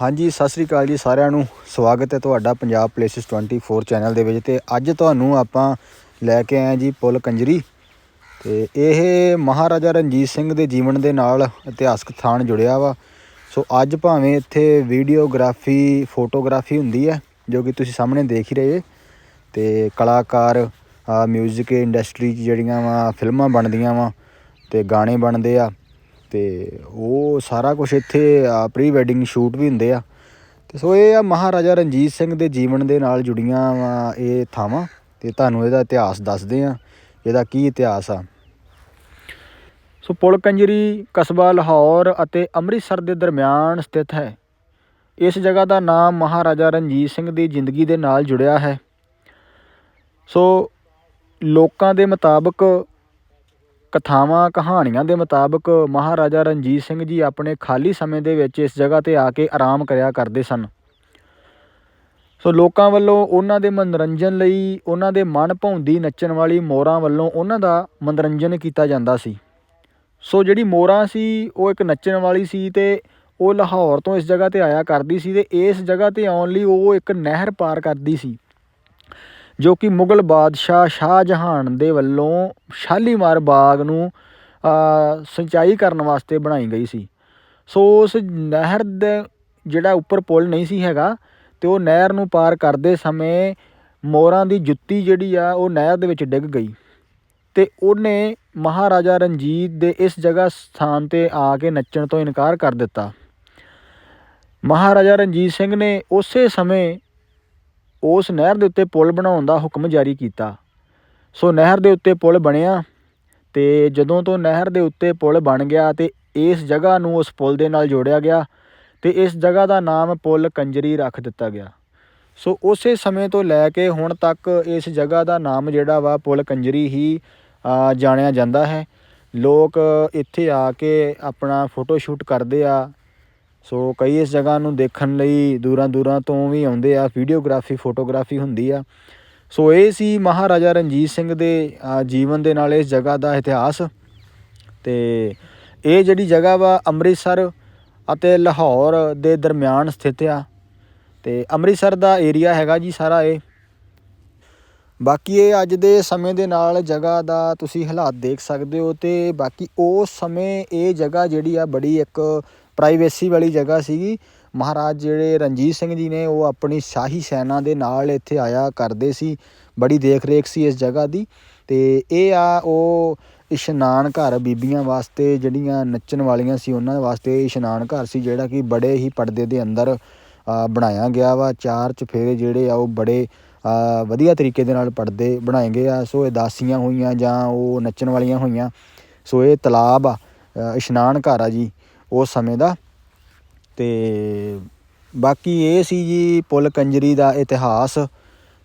ਹਾਂਜੀ, ਸਤਿ ਸ੍ਰੀ ਅਕਾਲ ਜੀ ਸਾਰਿਆਂ ਨੂੰ। ਸਵਾਗਤ ਹੈ ਤੁਹਾਡਾ ਪੰਜਾਬ ਪਲੇਸਿਸ 24 ਚੈਨਲ ਦੇ ਵਿੱਚ ਤੇ ਅੱਜ ਤੁਹਾਨੂੰ ਆਪਾਂ ਲੈ ਕੇ ਆਏ ਹਾਂ ਜੀ ਪੁੱਲ ਕੰਜਰੀ। ਤੇ ਇਹ ਮਹਾਰਾਜਾ ਰਣਜੀਤ ਸਿੰਘ ਦੇ ਜੀਵਨ ਦੇ ਨਾਲ ਇਤਿਹਾਸਕ ਥਾਨ ਜੁੜਿਆ ਵਾ। ਸੋ ਅੱਜ ਭਾਵੇਂ ਇੱਥੇ ਵੀਡੀਓਗ੍ਰਾਫੀ ਫੋਟੋਗ੍ਰਾਫੀ ਹੁੰਦੀ ਹੈ, ਜੋ ਕਿ ਤੁਸੀਂ ਸਾਹਮਣੇ ਦੇਖ ਹੀ ਰਹੇ ਜੇ ਤੇ ਕਲਾਕਾਰ ਮਿਊਜ਼ਿਕ ਇੰਡਸਟਰੀ 'ਚ ਜਿਹੜੀਆਂ ਵਾ, ਫਿਲਮਾਂ ਬਣਦੀਆਂ ਵਾ ਤੇ ਗਾਣੇ ਬਣਦੇ ਆ। ਤੇ ਉਹ ਸਾਰਾ ਕੁਝ ਇੱਥੇ ਪ੍ਰੀ ਵੈਡਿੰਗ ਸ਼ੂਟ ਵੀ ਹੁੰਦੇ ਆ। ਤੇ ਸੋ ਇਹ ਆ ਮਹਾਰਾਜਾ ਰਣਜੀਤ ਸਿੰਘ ਦੇ ਜੀਵਨ ਦੇ ਨਾਲ ਜੁੜੀਆਂ ਵਾ ਇਹ ਥਾਵਾਂ, ਤੇ ਤੁਹਾਨੂੰ ਇਹਦਾ ਇਤਿਹਾਸ ਦੱਸਦੇ ਆ, ਇਹਦਾ ਕੀ ਇਤਿਹਾਸ ਆ। ਸੋ ਪੁਲ ਕੰਜਰੀ, ਕਸਬਾ ਲਾਹੌਰ ਅਤੇ ਅੰਮ੍ਰਿਤਸਰ ਦੇ ਦਰਮਿਆਨ ਸਥਿਤ ਹੈ। ਇਸ ਜਗ੍ਹਾ ਦਾ ਨਾਮ ਮਹਾਰਾਜਾ ਰਣਜੀਤ ਸਿੰਘ ਦੀ ਜ਼ਿੰਦਗੀ ਦੇ ਨਾਲ ਜੁੜਿਆ ਹੈ। ਸੋ ਲੋਕਾਂ ਦੇ ਮੁਤਾਬਕ ਕਥਾਵਾਂ, ਕਹਾਣੀਆਂ ਦੇ ਮੁਤਾਬਕ ਮਹਾਰਾਜਾ ਰਣਜੀਤ ਸਿੰਘ ਜੀ ਆਪਣੇ ਖਾਲੀ ਸਮੇਂ ਦੇ ਵਿੱਚ ਇਸ ਜਗ੍ਹਾ ਤੇ ਆ ਕੇ ਆਰਾਮ ਕਰਿਆ ਕਰਦੇ ਸਨ। ਸੋ ਲੋਕਾਂ ਵੱਲੋਂ ਉਹਨਾਂ ਦੇ ਮਨੋਰੰਜਨ ਲਈ, ਉਹਨਾਂ ਦੇ ਮਨ ਭਾਉਂਦੀ ਨੱਚਣ ਵਾਲੀ ਮੋਰਾਂ ਵੱਲੋਂ ਉਹਨਾਂ ਦਾ ਮਨੋਰੰਜਨ ਕੀਤਾ ਜਾਂਦਾ ਸੀ। ਸੋ ਜਿਹੜੀ ਮੋਰਾਂ ਸੀ, ਉਹ ਇੱਕ ਨੱਚਣ ਵਾਲੀ ਸੀ ਤੇ ਉਹ ਲਾਹੌਰ ਤੋਂ ਇਸ ਜਗ੍ਹਾ ਤੇ ਆਇਆ ਕਰਦੀ ਸੀ ਤੇ ਇਸ ਜਗ੍ਹਾ ਤੇ ਆਉਣ ਲਈ ਉਹ ਇੱਕ ਨਹਿਰ ਪਾਰ ਕਰਦੀ ਸੀ। ਜੋ ਕਿ ਮੁਗਲ ਬਾਦਸ਼ਾਹ ਸ਼ਾਹਜਹਾਨ ਦੇ ਵੱਲੋਂ ਸ਼ਾਲੀਮਾਰ ਬਾਗ ਨੂੰ ਸਿੰਚਾਈ ਕਰਨ ਵਾਸਤੇ ਬਣਾਈ ਗਈ ਸੀ। ਸੋ ਉਸ ਨਹਿਰ ਦੇ, ਜਿਹੜਾ ਉੱਪਰ ਪੁਲ ਨਹੀਂ ਸੀ ਹੈਗਾ ਅਤੇ ਉਹ ਨਹਿਰ ਨੂੰ ਪਾਰ ਕਰਦੇ ਸਮੇਂ ਮੋਰਾਂ ਦੀ ਜੁੱਤੀ ਜਿਹੜੀ ਆ, ਉਹ ਨਹਿਰ ਦੇ ਵਿੱਚ ਡਿੱਗ ਗਈ। ਅਤੇ ਉਹਨੇ ਮਹਾਰਾਜਾ ਰਣਜੀਤ ਦੇ ਇਸ ਜਗ੍ਹਾ ਸਥਾਨ ਤੇ ਆ ਕੇ ਨੱਚਣ ਤੋਂ ਇਨਕਾਰ ਕਰ ਦਿੱਤਾ। ਮਹਾਰਾਜਾ ਰਣਜੀਤ ਸਿੰਘ ਨੇ ਉਸੇ ਸਮੇਂ ਉਸ ਨਹਿਰ ਦੇ ਉੱਤੇ ਪੁਲ ਬਣਾਉਣ ਦਾ ਹੁਕਮ ਜਾਰੀ ਕੀਤਾ। ਸੋ ਨਹਿਰ ਦੇ ਉੱਤੇ ਪੁਲ ਬਣਿਆ ਤੇ ਜਦੋਂ ਤੋਂ ਨਹਿਰ ਦੇ ਉੱਤੇ ਪੁਲ ਬਣ ਗਿਆ ਤੇ ਇਸ ਜਗ੍ਹਾ ਨੂੰ ਉਸ ਪੁਲ ਦੇ ਨਾਲ ਜੋੜਿਆ ਗਿਆ ਤੇ ਇਸ ਜਗ੍ਹਾ ਦਾ ਨਾਮ ਪੁਲ ਕੰਜਰੀ ਰੱਖ ਦਿੱਤਾ ਗਿਆ। ਸੋ ਉਸੇ ਸਮੇਂ ਤੋਂ ਲੈ ਕੇ ਹੁਣ ਤੱਕ ਇਸ ਜਗ੍ਹਾ ਦਾ ਨਾਮ ਜਿਹੜਾ ਵਾ ਪੁਲ ਕੰਜਰੀ ਹੀ ਜਾਣਿਆ ਜਾਂਦਾ ਹੈ। ਲੋਕ ਇੱਥੇ ਆ ਕੇ ਆਪਣਾ ਫੋਟੋ ਸ਼ੂਟ ਕਰਦੇ ਆ ਸੋ ਕਈ ਇਸ ਜਗ੍ਹਾ ਨੂੰ ਦੇਖਣ ਲਈ ਦੂਰਾਂ ਦੂਰਾਂ ਤੋਂ ਵੀ ਆਉਂਦੇ ਆ ਵੀਡੀਓਗ੍ਰਾਫੀ ਫੋਟੋਗ੍ਰਾਫੀ ਹੁੰਦੀ ਆ। ਸੋ ਇਹ ਸੀ ਮਹਾਰਾਜਾ ਰਣਜੀਤ ਸਿੰਘ ਦੇ ਜੀਵਨ ਦੇ ਨਾਲ ਇਸ ਜਗ੍ਹਾ ਦਾ ਇਤਿਹਾਸ। ਤੇ ਇਹ ਜਿਹੜੀ ਜਗ੍ਹਾ ਵਾ ਅੰਮ੍ਰਿਤਸਰ ਅਤੇ ਲਾਹੌਰ ਦੇ ਦਰਮਿਆਨ ਸਥਿਤ ਆ। ਤੇ ਅੰਮ੍ਰਿਤਸਰ ਦਾ ਏਰੀਆ ਹੈਗਾ ਜੀ ਸਾਰਾ ਇਹ। ਬਾਕੀ ਇਹ ਅੱਜ ਦੇ ਸਮੇਂ ਦੇ ਨਾਲ ਜਗ੍ਹਾ ਦਾ ਤੁਸੀਂ ਹਾਲਾਤ ਦੇਖ ਸਕਦੇ ਹੋ ਤੇ ਬਾਕੀ ਉਸ ਸਮੇਂ ਇਹ ਜਗ੍ਹਾ ਜਿਹੜੀ ਆ ਬੜੀ ਇੱਕ ਪ੍ਰਾਈਵੇਸੀ ਵਾਲੀ ਜਗ੍ਹਾ ਸੀਗੀ। ਮਹਾਰਾਜ ਜਿਹੜੇ ਰਣਜੀਤ ਸਿੰਘ ਜੀ ਨੇ ਉਹ ਆਪਣੀ ਸ਼ਾਹੀ ਸੈਨਾ ਦੇ ਨਾਲ ਇੱਥੇ ਆਇਆ ਕਰਦੇ ਸੀ, ਬੜੀ ਦੇਖ ਰੇਖ ਸੀ ਇਸ ਜਗ੍ਹਾ ਦੀ ਤੇ ਇਹ ਆ ਉਹ ਇਸ਼ਨਾਨ ਘਰ ਬੀਬੀਆਂ ਵਾਸਤੇ ਜਿਹੜੀਆਂ ਨੱਚਣ ਵਾਲੀਆਂ ਸੀ ਉਹਨਾਂ ਵਾਸਤੇ ਇਸ਼ਨਾਨ ਘਰ ਸੀ ਜਿਹੜਾ ਕਿ ਬੜੇ ਹੀ ਪਰਦੇ ਦੇ ਅੰਦਰ ਬਣਾਇਆ ਗਿਆ ਵਾ, ਚਾਰ ਚਫੇਰੇ ਜਿਹੜੇ ਆ ਉਹ ਬੜੇ ਵਧੀਆ ਤਰੀਕੇ ਦੇ ਨਾਲ ਪਰਦੇ ਬਣਾਏ ਗਏ ਆ। ਸੋ ਇਹ ਦਾਸੀਆਂ ਹੋਈਆਂ ਜਾਂ ਉਹ ਨੱਚਣ ਵਾਲੀਆਂ ਹੋਈਆਂ, ਸੋ ਇਹ ਤਲਾਬ ਆ ਇਸ਼ਨਾਨ ਘਰ ਆ ਜੀ ਉਸ ਸਮੇਂ ਦਾ। ਤੇ ਬਾਕੀ ਇਹ ਸੀ ਜੀ ਪੁੱਲ ਕੰਜਰੀ ਦਾ ਇਤਿਹਾਸ।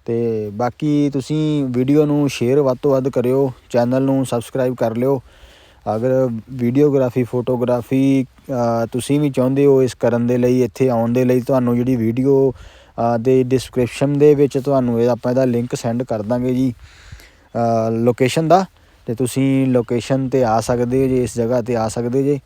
ਤੇ ਬਾਕੀ ਤੁਸੀਂ ਵੀਡੀਓ ਨੂੰ ਸ਼ੇਅਰ ਵੱਧ ਤੋਂ ਵੱਧ ਕਰਿਓ, ਚੈਨਲ ਨੂੰ ਸਬਸਕ੍ਰਾਈਬ ਕਰ ਲਿਓ। ਅਗਰ ਵੀਡੀਓਗ੍ਰਾਫੀ, ਫੋਟੋਗ੍ਰਾਫੀ ਤੁਸੀਂ ਵੀ ਚਾਹੁੰਦੇ ਹੋ ਇਸ ਕਰਨ ਦੇ ਲਈ, ਇੱਥੇ ਆਉਣ ਦੇ ਲਈ, ਤੁਹਾਨੂੰ ਜਿਹੜੀ ਵੀਡੀਓ ਦੇ ਡਿਸਕ੍ਰਿਪਸ਼ਨ ਦੇ ਵਿੱਚ ਤੁਹਾਨੂੰ ਇਹ ਆਪਾਂ ਇਹਦਾ ਲਿੰਕ ਸੈਂਡ ਕਰ ਦਾਂਗੇ ਜੀ ਲੋਕੇਸ਼ਨ ਦਾ, ਤੇ ਤੁਸੀਂ ਲੋਕੇਸ਼ਨ ਤੇ ਆ ਸਕਦੇ ਹੋ ਜੇ, ਇਸ ਜਗ੍ਹਾ ਤੇ ਆ ਸਕਦੇ ਜੇ।